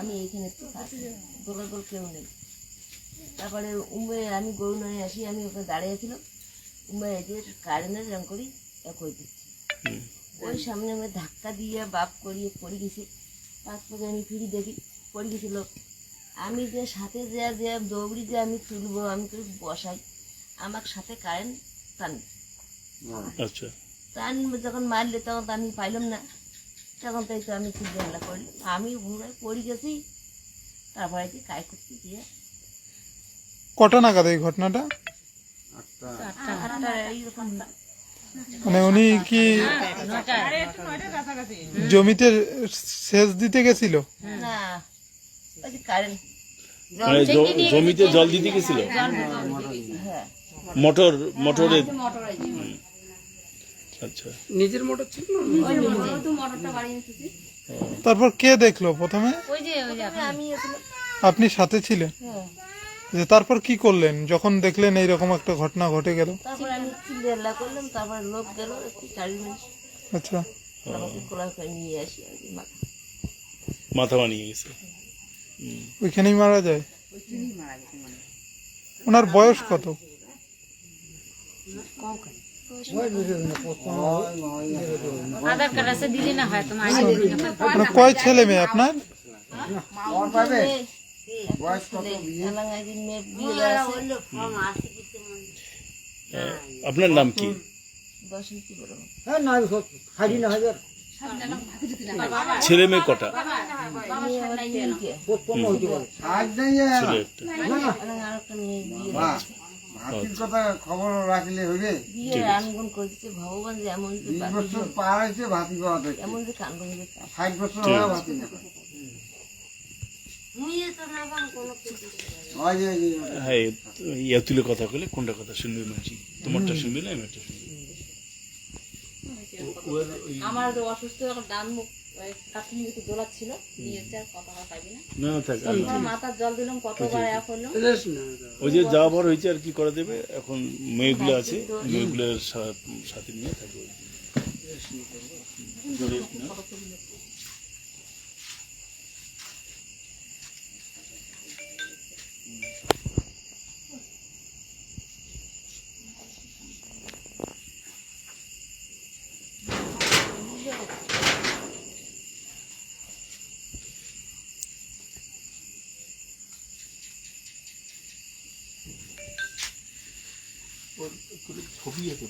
আমি এইখানে দোকান করে কেউ নেই। তারপরে উমে আমি গরু নিয়ে আসি আমি ওখানে দাঁড়িয়েছিলাম উমে এসে কারেন্টের রং করি কই দিচ্ছি ওই সামনে আমি ধাক্কা দিয়ে বাপ করিয়ে পড়ে গেছি। তারপরে আমি ফিরি দেখি পড়ে গেছিল। আমি যে সাথে যে যে দৌড়ি যে আমি তুলবো আমি তো বসাই। আমার সাথে কারেন্ট টান আচ্ছা। টান যখন মারলে তখন তো আমি পাইলাম না। তখন তাই তো আমি চিন্তা করলি আমি ঘুরে পড়ে গেছি তারপরে কি কাজ করতে গিয়ে কটা নাগাদ এই ঘটনাটা? মানে উনি কি জমিতে সেচ দিতে গেছিল? না ওই যে কারেন্ট মানে জমিতে জল দিতে গেছিল? হ্যাঁ। মোটর মোটরে আচ্ছা। নিজের মোটর ছিল না? তারপর কে দেখল প্রথমে? আপনি সাথে ছিলেন? হ্যাঁ। যে তারপর কি করলেন? যখন দেখলেন এইরকম একটা ঘটনা ঘটে গেল? তারপরে আমি চিল্লা করলাম তারপরে লোক গেল একটু গাড়ি নিয়ে। আচ্ছা। মাথা। বানিয়ে গেছে। ওইখানেই মারা যায়? ওনার বয়স কত? আধার কার্ড আছে দিলি না হয় তোমার আপনার কয় ছেলে মেয়ে আপনার আপনার নাম কি ছেলে মেয়ে কটা ছেলে একটা হাতির কথা খবর রাখলে হইবে? আনগুন করছে ভগবান যে এমন যে বছর পার হয়েছে ভাতি পাওয়া দেখছে এমন যে কান্দন যে ষাট বছর হয় ভাতি না। ইয়া তুলে কথা বলে কোনটা কথা শুনবে মাঝি? তোমারটা শুনবে না আমারটা শুনবে? আমার তো অসুস্থ এখন ডান মুখ কাটলি একটু দোলাচ্ছিল দিয়েছে আর কথা বলা না। না না থাক মাথার জল দিলাম কতবার এক হলো। ওই যে যা বড় হয়েছে আর কি করে দেবে এখন মেয়েগুলো আছে মেয়েগুলোর সা- সাথে নিয়ে থাকবে। ছবি আছে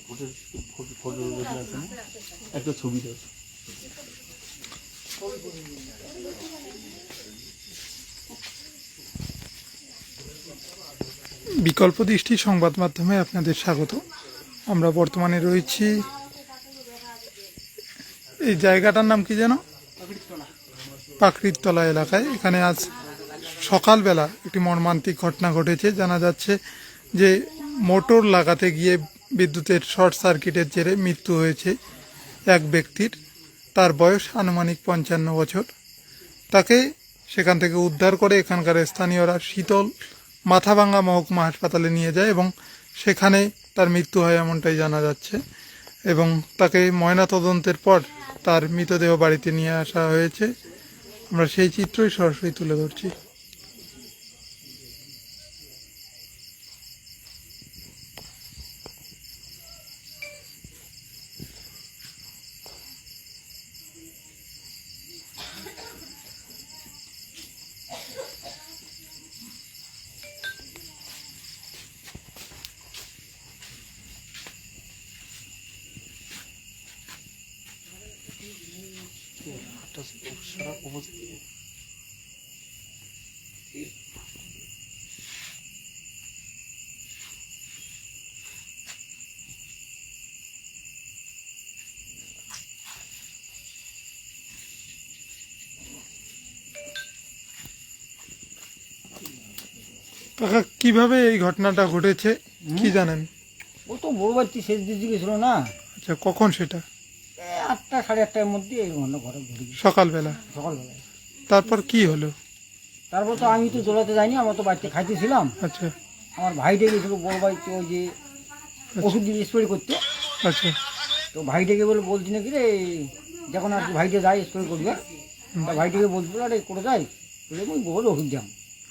ফটো আছে একটা ছবি দাও। বিকল্প দৃষ্টি সংবাদ মাধ্যমে আপনাদের স্বাগত। আমরা বর্তমানে রয়েছি এই জায়গাটার নাম কি যেন? পাকড়িরতলা এলাকায়। এখানে আজ সকালবেলা একটি মর্মান্তিক ঘটনা ঘটেছে। জানা যাচ্ছে যে মোটর লাগাতে গিয়ে বিদ্যুতের শর্ট সার্কিটের জেরে মৃত্যু হয়েছে এক ব্যক্তির। তার বয়স আনুমানিক পঞ্চান্ন বছর। তাকে সেখান থেকে উদ্ধার করে এখানকার স্থানীয়রা শীতল মাথাভাঙ্গা মহকুমা হাসপাতালে নিয়ে যায় এবং সেখানে তার মৃত্যু হয় এমনটাই জানা যাচ্ছে এবং তাকে ময়নাতদন্তের পর তার মৃতদেহ বাড়িতে নিয়ে আসা হয়েছে। আমরা সেই চিত্রই সরাসরি তুলে ধরছি। কাকা কীভাবে এই ঘটনাটা ঘটেছে? কি জানেন? ও তো বড় বাড়িতে শেষ দিতে গেছিল না? আচ্ছা কখন সেটা? আটটা সাড়ে আটটার মধ্যে এই ঘটনা ঘরে ঘুরে গেছে। সকালবেলা? সকালবেলায় তারপর কি হলো? তারপর তো আমি তো দোলাতে যাইনি আমরা তো বাড়িতে খাইতেছিলাম। আচ্ছা। আমার ভাইটে গেছিল বড় বাড়িতে ওই যে ওষুধ দিয়ে স্প্রে করতে। আচ্ছা। তো ভাইটাকে বলে বলছি নাকি রে যখন আর কি ভাইটে যায় স্প্রে করবে তা ভাইটিকে বলছিল আরে করে যায় বলে ওই বড় ওষুধ দাম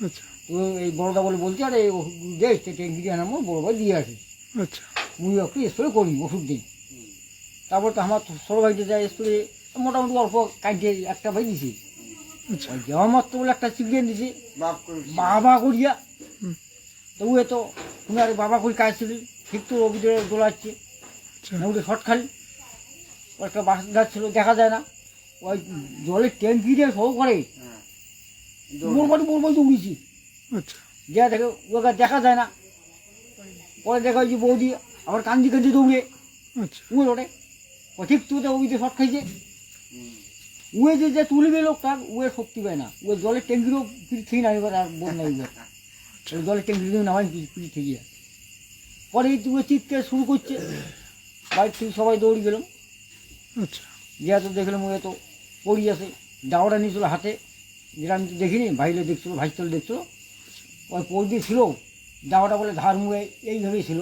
আচ্ছা। তো এই বড়দা বলে বলছে আরে ওষুধ দে সে ট্যাঙ্কি দিয়ে আনামো বড় ভাই দিয়ে আসে। আচ্ছা। মুই একটু স্প্রে করি ওষুধ দিই। তারপর তো আমার ছোটো ভাইতে যায় স্প্রে মোটামুটি অল্প কাটিয়ে একটা ভাই দিছি। আচ্ছা। ওই দেওয়া মাত্র বলে একটা চিকিয়ে দিছি। বাবা করিয়া। হুম। তো উয়ে তুমি আরে বাবা করি কাজ ছিল? ঠিক তো অভিযোগ দোলাচ্ছে আচ্ছা। না উঠে শর্ট খালি একটা বাস যাচ্ছিল দেখা যায় না। ওই জলের ট্যাঙ্কি দিয়ে সব করে হ্যাঁ। মোর বাড়ি মোর বাড়ি উড়িছি আচ্ছা। যা দেখে ওকে দেখা যায় না। পরে দেখা যে বৌদি আবার কান্দি কান্দি দৌড়ে। আচ্ছা। উয়ে ওঠে। ও ঠিক তুই তো ওইতে শর্ট খাইছে। উয়ে যে যে তুলবে লোকটা উয়ে শক্তি পায় না। উয়ে জলের ট্যাঙ্কিরও পিঠ থেকে নামিবার আর বোন নামিবার ওই জলের ট্যাঙ্কি থেকে নামাই পিঠ থেকে পরে এই তুই চিৎকার শুরু করছে। বাইর থেকে সবাই দৌড়ি গেলাম। আচ্ছা। গিয়া তো দেখলাম ওই তো পড়ি আছে। দাওয়াটা নিয়েছিল হাতে। যেটা আমি তো দেখিনি ভাইলে দেখছিল ভাইচল দেখছিল। ওই পড় ছিল। দাওয়াটা বলে ধার মুয়ে এইভাবেই ছিল।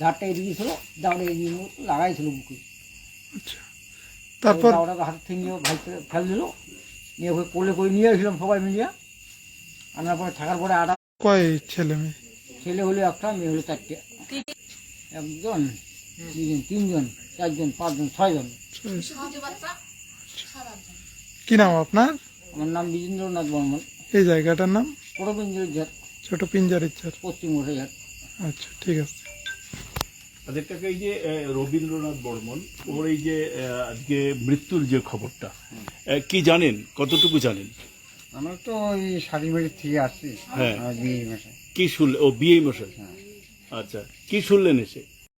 ধারটা এদিকে ছিল দাওয়াটা এদিকে লাগাইছিল বুকে। আচ্ছা। তারপর? হাতে থেকে ভাই ফেল দিল। নিয়ে ওই কোলে করে নিয়ে আসলাম সবাই মিলিয়া। আনার পরে থাকার পরে আটা কয় ছেলে মেয়ে? ছেলে হলো একটা মেয়ে হলো চারটে। একজন দুজন তিনজন চারজন পাঁচজন ছয়জন। কি নাম আপনার? আমার নাম বিজেন্দ্রনাথ বর্মন। এই জায়গাটার নাম? পরবেন্দ্রের ঝাট ছোট পিঞ্জারির চার পশ্চিম ঘাট আচ্ছা ঠিক আছে। তাদের কাছে এই যে রবীন্দ্রনাথ বর্মন ওর এই যে আজকে মৃত্যুর যে খবরটা কি জানেন? কতটুকু জানেন? আমরা তো ওই শাড়ি বাড়ির থেকে আসছি হ্যাঁ। বিয়ে মেশে কি শুনলে? ও বিয়ে মশাই হ্যাঁ। আচ্ছা কি শুনলেন এসে?